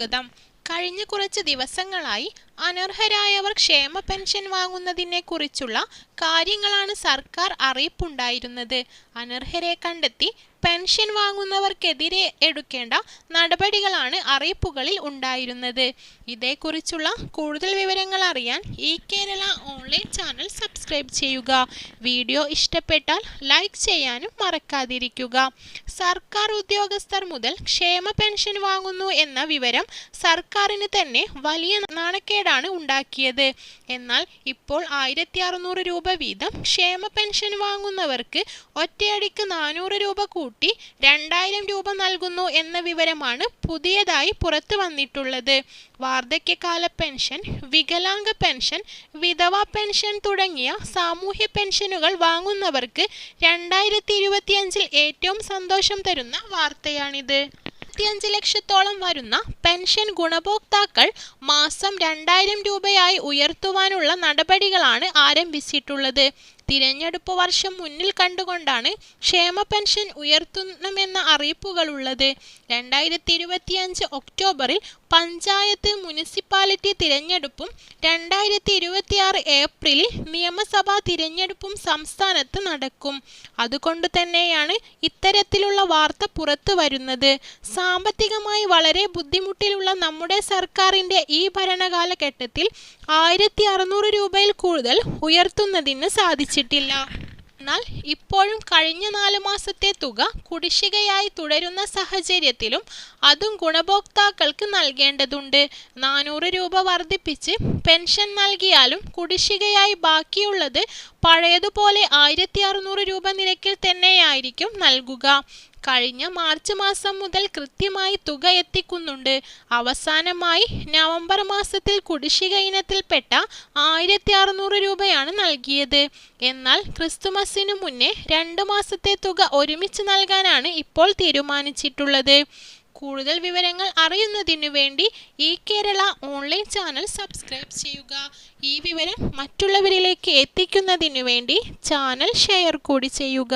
സ്വാഗതം. കഴിഞ്ഞ കുറച്ച് ദിവസങ്ങളായി അനർഹരായവർ ക്ഷേമ പെൻഷൻ വാങ്ങുന്നതിനെ കുറിച്ചുള്ള കാര്യങ്ങളാണ് സർക്കാർ അറിയിപ്പുണ്ടായിരുന്നത്. അനർഹരെ കണ്ടെത്തി പെൻഷൻ വാങ്ങുന്നവർക്കെതിരെ എടുക്കേണ്ട നടപടികളാണ് അറിയിപ്പുകളിൽ ഉണ്ടായിരുന്നത്. ഇതേക്കുറിച്ചുള്ള കൂടുതൽ വിവരങ്ങൾ അറിയാൻ ഈ കേരള ഓൺലൈൻ ചാനൽ സബ്സ്ക്രൈബ് ചെയ്യുക. വീഡിയോ ഇഷ്ടപ്പെട്ടാൽ ലൈക്ക് ചെയ്യാനും മറക്കാതിരിക്കുക. സർക്കാർ ഉദ്യോഗസ്ഥർ മുതൽ ക്ഷേമ പെൻഷൻ വാങ്ങുന്നു എന്ന വിവരം സർക്കാരിന് തന്നെ വലിയ നാണക്കേടാണ് ഉണ്ടാക്കിയത്. എന്നാൽ ഇപ്പോൾ ആയിരത്തി രൂപ വീതം ക്ഷേമ പെൻഷൻ വാങ്ങുന്നവർക്ക് ഒറ്റയടിക്ക് നാനൂറ് രൂപ കൂട്ടി രണ്ടായിരം രൂപ നൽകുന്നു എന്ന വിവരമാണ് പുതിയതായി പുറത്തു വന്നിട്ടുള്ളത്. വാർദ്ധക്യകാല പെൻഷൻ വികലാംഗ പെൻഷൻ വിധവ പെൻഷൻ തുടങ്ങിയ സാമൂഹ്യ പെൻഷനുകൾ വാങ്ങുന്നവർക്ക് രണ്ടായിരത്തി ഇരുപത്തിയഞ്ചിൽ ഏറ്റവും സന്തോഷം തരുന്ന വാർത്തയാണിത്. ഇരുപത്തിയഞ്ച് ലക്ഷത്തോളം വരുന്ന പെൻഷൻ ഗുണഭോക്താക്കൾ മാസം രണ്ടായിരം രൂപയായി ഉയർത്തുവാനുള്ള നടപടികളാണ് ആരംഭിച്ചിട്ടുള്ളത്. തിരഞ്ഞെടുപ്പ് വർഷം മുന്നിൽ കണ്ടുകൊണ്ടാണ് ക്ഷേമ പെൻഷൻ ഉയർത്തണമെന്ന അറിയിപ്പുകളുള്ളത്. രണ്ടായിരത്തി ഇരുപത്തിയഞ്ച് ഒക്ടോബറിൽ പഞ്ചായത്ത് മുനിസിപ്പാലിറ്റി തിരഞ്ഞെടുപ്പും രണ്ടായിരത്തി ഇരുപത്തിയാറ് ഏപ്രിലിൽ നിയമസഭാ തിരഞ്ഞെടുപ്പും സംസ്ഥാനത്ത് നടക്കും. അതുകൊണ്ട് തന്നെയാണ് ഇത്തരത്തിലുള്ള വാർത്ത പുറത്തു വരുന്നത്. സാമ്പത്തികമായി വളരെ ബുദ്ധിമുട്ടിലുള്ള നമ്മുടെ സർക്കാരിന്റെ ഈ ഭരണകാലഘട്ടത്തിൽ ആയിരത്തി അറുന്നൂറ് രൂപയിൽ കൂടുതൽ ഉയർത്തുന്നതിന് സാധിച്ചിട്ടില്ല എന്നാൽ ഇപ്പോഴും കഴിഞ്ഞ നാല് മാസത്തെ തുക കുടിശ്ശികയായി തുടരുന്ന സാഹചര്യത്തിലും അതും ഗുണഭോക്താക്കൾക്ക് നൽകേണ്ടതുണ്ട്. നാനൂറ് രൂപ വർദ്ധിപ്പിച്ച് പെൻഷൻ നൽകിയാലും കുടിശ്ശികയായി ബാക്കിയുള്ളത് പഴയതുപോലെ ആയിരത്തി അറുന്നൂറ് രൂപ നിരക്കിൽ തന്നെയായിരിക്കും നൽകുക. കഴിഞ്ഞ മാർച്ച് മാസം മുതൽ കൃത്യമായി തുക എത്തിക്കുന്നുണ്ട്. അവസാനമായി നവംബർ മാസത്തിൽ കുടിശ്ശിക ഇനത്തിൽപ്പെട്ട ആയിരത്തി അറുന്നൂറ് രൂപയാണ് നൽകിയത്. എന്നാൽ ക്രിസ്തുമസിനു മുന്നേ രണ്ട് മാസത്തെ തുക ഒരുമിച്ച് നൽകാനാണ് ഇപ്പോൾ തീരുമാനിച്ചിട്ടുള്ളത്. കൂടുതൽ വിവരങ്ങൾ അറിയുന്നതിനു വേണ്ടി ഈ കേരള ഓൺലൈൻ ചാനൽ സബ്സ്ക്രൈബ് ചെയ്യുക. ഈ വിവരം മറ്റുള്ളവരിലേക്ക് എത്തിക്കുന്നതിനു വേണ്ടി ചാനൽ ഷെയർ കൂടി ചെയ്യുക.